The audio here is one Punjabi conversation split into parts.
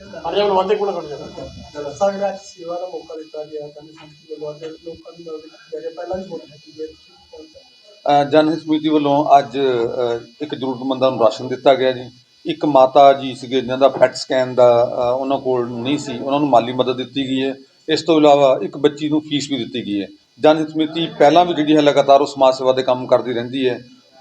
ਹਟ ਜਾ ਹੁਣ ਵਾਦੇ ਕੋਲ ਕਰ ਜਾ। ਸਾਗਰਾ ਚ ਸੇਵਾ ਦਾ ਮੌਕਾ ਦਿੱਤਾ ਗਿਆ ਕਹਿੰਦੇ ਸੰਸਥਾ ਵੱਲੋਂ ਅੱਜ ਲੋਕਾਂ ਦੀ ਮਦਦ ਕੀਤੀ ਜਾ ਰਹੀ ਹੈ। ਪਹਿਲਾਂ ਵੀ ਬਹੁਤ ਕੀਤੀ ਗਈ ਤੁਸੀਂ ਕੀ ਕਹਿਣਾ ਚਾਹੁੰਦੇ ਅ, ਜਨ ਹਿਤ ਸਮਿਤੀ ਵੱਲੋਂ ਅੱਜ ਅ, ਇੱਕ ਜ਼ਰੂਰਤਮੰਦਾਂ ਨੂੰ ਰਾਸ਼ਨ ਦਿੱਤਾ ਗਿਆ ਜੀ। ਇੱਕ ਮਾਤਾ ਜੀ ਸੀਗੇ ਜਿਨ੍ਹਾਂ ਦਾ ਪੈਟ ਸਕੈਨ ਦਾ ਅ, ਉਹਨਾਂ ਕੋਲ ਨਹੀਂ ਸੀ ਉਹਨਾਂ ਨੂੰ ਮਾਲੀ ਮਦਦ ਦਿੱਤੀ ਗਈ ਹੈ। ਇਸ ਤੋਂ ਇਲਾਵਾ ਇੱਕ ਬੱਚੀ ਨੂੰ ਫੀਸ ਵੀ ਦਿੱਤੀ ਗਈ ਹੈ। ਜਨ ਹਿਤ ਸਮਿਤੀ ਪਹਿਲਾਂ ਵੀ ਜਿਹੜੀ ਹੈ ਲਗਾਤਾਰ ਉਹ ਸਮਾਜ ਸੇਵਾ ਦੇ ਕੰਮ ਕਰਦੀ ਰਹਿੰਦੀ ਹੈ।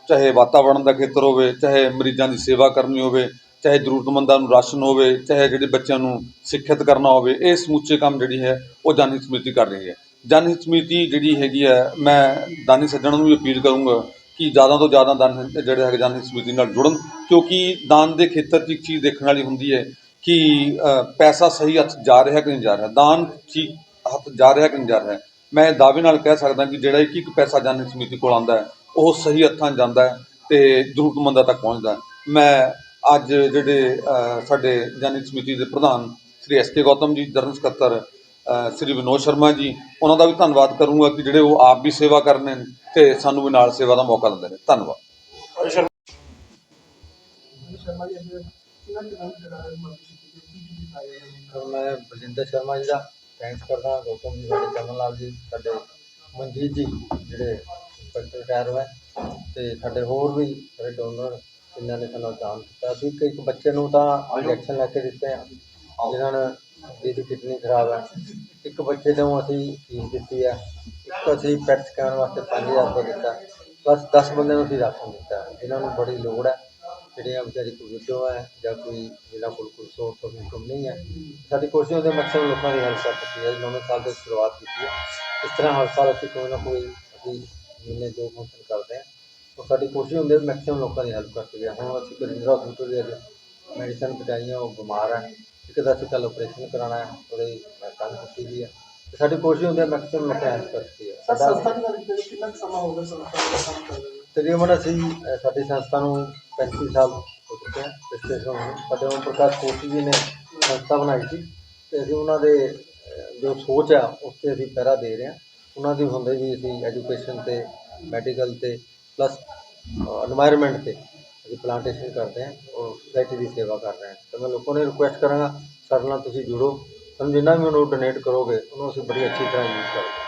ਚਾਹੇ ਵਾਤਾਵਰਣ ਦਾ ਖੇਤਰ ਹੋਵੇ ਚਾਹੇ ਮਰੀਜ਼ਾਂ ਦੀ ਸੇਵਾ ਕਰਨੀ ਹੋਵੇ ਚਾਹੇ ਜ਼ਰੂਰਤਮੰਦਾਂ ਨੂੰ ਰਾਸ਼ਨ ਹੋਵੇ, ਚਾਹੇ ਜਿਹੜੇ ਬੱਚਿਆਂ ਨੂੰ ਸਿੱਖਿਅਤ ਕਰਨਾ ਹੋਵੇ, ਇਹ ਸਮੁੱਚੇ ਕੰਮ ਜਿਹੜੀ ਹੈ, ਉਹ ਜਨਹਿਤ ਸਮਿਤੀ ਕਰ ਰਹੀ ਹੈ। ਜਨਹਿਤ ਸਮਿਤੀ ਜਿਹੜੀ ਹੈਗੀ ਹੈ, ਮੈਂ ਦਾਨੀ ਸੱਜਣਾਂ ਨੂੰ ਵੀ ਅਪੀਲ ਕਰੂੰਗਾ ਕਿ ਜ਼ਿਆਦਾ ਤੋਂ ਜ਼ਿਆਦਾ ਦਾਨ ਜਿਹੜੇ ਹੈਗੇ ਜਨ ਸਮਿਤੀ ਨਾਲ ਜੁੜਨ, ਕਿਉਂਕਿ ਦਾਨ ਦੇ ਖੇਤਰ 'ਚ ਇੱਕ ਚੀਜ਼ ਦੇਖਣ ਵਾਲੀ ਹੁੰਦੀ ਹੈ ਕਿ ਪੈਸਾ ਸਹੀ ਹੱਥ ਜਾ ਰਿਹਾ ਕਿ ਨਹੀਂ ਜਾ ਰਿਹਾ, ਦਾਨ ਠੀਕ ਹੱਥ ਜਾ ਰਿਹਾ ਕਿ ਨਹੀਂ ਜਾ ਰਿਹਾ। ਮੈਂ ਦਾਅਵੇ ਨਾਲ ਕਹਿ ਸਕਦਾ ਕਿ ਜਿਹੜਾ ਇੱਕ ਇੱਕ ਪੈਸਾ ਜਨ ਸਮਿਤੀ ਕੋਲ ਆਉਂਦਾ ਹੈ, ਉਹ ਸਹੀ ਹੱਥਾਂ ਜਾਂਦਾ ਹੈ ਤੇ ਜ਼ਰੂਰਤਮੰਦਾਂ ਤੱਕ ਪਹੁੰਚਦਾ ਮੈਂ ਅੱਜ ਜਿਹੜੇ ਸਾਡੇ ਜਨ ਹਿਤ ਸਮਿਤੀ ਦੇ ਪ੍ਰਧਾਨ ਸ੍ਰੀ ਐਸ ਕੇ ਗੌਤਮ ਜੀ ਜਨਰਲ ਸਕੱਤਰ ਸ੍ਰੀ ਵਿਨੋਦ ਸ਼ਰਮਾ ਜੀ ਉਹਨਾਂ ਦਾ ਵੀ ਧੰਨਵਾਦ ਕਰੂੰਗਾ ਕਿ ਜਿਹੜੇ ਉਹ ਆਪ ਵੀ ਸੇਵਾ ਕਰਨੇ ਨੇ ਤੇ ਸਾਨੂੰ ਵੀ ਨਾਲ ਸੇਵਾ ਦਾ ਮੌਕਾ ਦਿੰਦੇ ਨੇ। ਧੰਨਵਾਦ। ਮੈਂ ਬਲਜਿੰਦਰ ਸ਼ਰਮਾ ਜੀ ਦਾ ਥੈਂਕਸ ਕਰਦਾ ਗੌਤਮ ਜੀ ਸਾਡੇ ਚਮਨ ਲਾਲ ਜੀ ਸਾਡੇ ਮਨਜੀਤ ਜੀ ਜਿਹੜੇ ਇੰਸਪੈਕਟਰ ਰਿਟਾਇਰ ਹੋਏ ਤੇ ਸਾਡੇ ਹੋਰ ਵੀ ਸਾਰੇ ਡੋਨਰ ਜਿਨ੍ਹਾਂ ਨੇ ਸਾਨੂੰ ਦਾਨ ਦਿੱਤਾ ਅਸੀਂ ਇੱਕ ਇੱਕ ਬੱਚੇ ਨੂੰ ਤਾਂ ਇੰਜੈਕਸ਼ਨ ਲੈ ਕੇ ਦਿੱਤੇ ਆ, ਜਿਨ੍ਹਾਂ ਨੇ ਜਿਹਦੀ ਕਿਡਨੀ ਖਰਾਬ ਹੈ ਇੱਕ ਬੱਚੇ ਨੂੰ ਅਸੀਂ ਫੀਸ ਦਿੱਤੀ ਹੈ ਇੱਕ ਅਸੀਂ ਪੈਟ ਸਕੈਨ ਵਾਸਤੇ 5000 ਰੁਪਏ ਦਿੱਤਾ। ਬਸ 10 ਬੰਦਿਆਂ ਨੂੰ ਅਸੀਂ ਰਾਸ਼ਨ ਦਿੱਤਾ। ਜਿਨ੍ਹਾਂ ਨੂੰ ਬੜੀ ਲੋੜ ਹੈ ਜਿਹੜੀਆਂ ਵਿਚਾਰੀ ਕੋਈ ਵਿਡੋ ਹੈ ਜਾਂ ਕੋਈ ਜਿਹਨਾਂ ਕੋਲ ਕੋਈ ਸੋਰਸ ਆਫ ਇਨਕਮ ਨਹੀਂ ਹੈ ਸਾਡੀ ਕੋਸ਼ਿਸ਼ ਹੁੰਦੀ ਹੈ ਲੋਕਾਂ ਦੀ ਹੈਲਪ ਕਰ ਸਕੀਏ ਅੱਜ ਨਵੇਂ ਸਾਲ ਦੀ ਸ਼ੁਰੂਆਤ ਕੀਤੀ ਹੈ ਇਸ ਤਰ੍ਹਾਂ ਹਰ ਸਾਲ ਅਸੀਂ ਕੋਈ ਨਾ ਕੋਈ ਅਸੀਂ ਮਹੀਨੇ ਦੋ ਫੰਕਸ਼ਨ ਕਰਦੇ ਹਾਂ ਤਾਂ ਸਾਡੀ ਕੋਸ਼ਿਸ਼ ਹੁੰਦੀ ਹੈ ਮੈਕਸਿਮਮ ਲੋਕਾਂ ਦੀ ਹੈਲਪ ਕਰ ਸਕੀਏ ਹੁਣ ਅਸੀਂ ਕਰਿੰਦਰ ਹਸਪੀਟਲ ਦੇ ਅੱਜ ਮੈਡੀਸਨ ਪਹੁੰਚਾਈਆਂ ਉਹ ਬਿਮਾਰ ਹੈ ਇੱਕ ਦਾ ਅਸੀਂ ਕੱਲ੍ਹ ਆਪਰੇਸ਼ਨ ਕਰਾਉਣਾ ਹੈ। ਉਹਦੇ ਟੁੱਟੀ ਦੀ ਹੈ ਤੇ ਸਾਡੀ ਕੋਸ਼ਿਸ਼ ਹੁੰਦੀ ਹੈ ਮੈਕਸਿਮਮ ਲੋਕਾਂ ਦੀ ਹੈਲਪ ਕਰ ਸਕੀਏ ਸਰ ਸਾਡਾ ਸੰਸਥਾ ਦੀ ਗੱਲ ਕਰੀਏ ਕਿੰਨਾ ਕੁ ਸਮਾਂ ਹੋ ਗਿਆ ਸੰਸਥਾ ਦਾ ਕੰਮ ਕਰ ਰਹੇ ਹੋ ਤਕਰੀਬਨ ਅਸੀਂ ਅ, ਸਾਡੀ ਸੰਸਥਾ ਨੂੰ 35 ਸਾਲ ਹੋ ਚੁੱਕੇ ਹਨ ਰਜਿਸਟ੍ਰੇਸ਼ਨ ਹੋਏ ਸਾਡੇ ਓਮ ਪ੍ਰਕਾਸ਼ ਕੋਟੀ ਜੀ ਨੇ ਸੰਸਥਾ ਬਣਾਈ ਸੀ। ਤੇ ਅਸੀਂ ਉਹਨਾਂ ਦੇ ਅ, ਜੋ ਸੋਚ ਆ ਉਸ ਤੇ ਅਸੀਂ ਪਹਿਰਾ ਦੇ ਰਹੇ ਹਾਂ ਉਹਨਾਂ ਦੀ ਹੁੰਦੇ ਵੀ ਅਸੀਂ ਐਜੂਕੇਸ਼ਨ ਤੇ ਮੈਡੀਕਲ ਤੇ ਪਲੱਸ এনवायरमेंट ਤੇ ਅਸੀਂ ਪਲਾਂਟੇਸ਼ਨ ਕਰਦੇ ਹਾਂ ਔਰ ਸੋਸਾਇਟੀ ਦੀ ਸੇਵਾ ਕਰ ਰਹੇ ਹਾਂ। ਤਾਂ ਮੈਂ ਲੋਕਾਂ ਨੂੰ ਰਿਕੁਐਸਟ ਕਰਾਂਗਾ, ਸਾਡੇ ਨਾਲ ਤੁਸੀਂ ਜੁੜੋ। ਸਾਨੂੰ ਜਿੰਨਾ ਵੀ ਉਹਨੂੰ ਡੋਨੇਟ ਕਰੋਗੇ, ਉਹਨੂੰ ਅਸੀਂ ਬੜੀ ਅੱਛੀ ਤਰ੍ਹਾਂ ਯੂਜ਼ ਕਰਾਂਗੇ।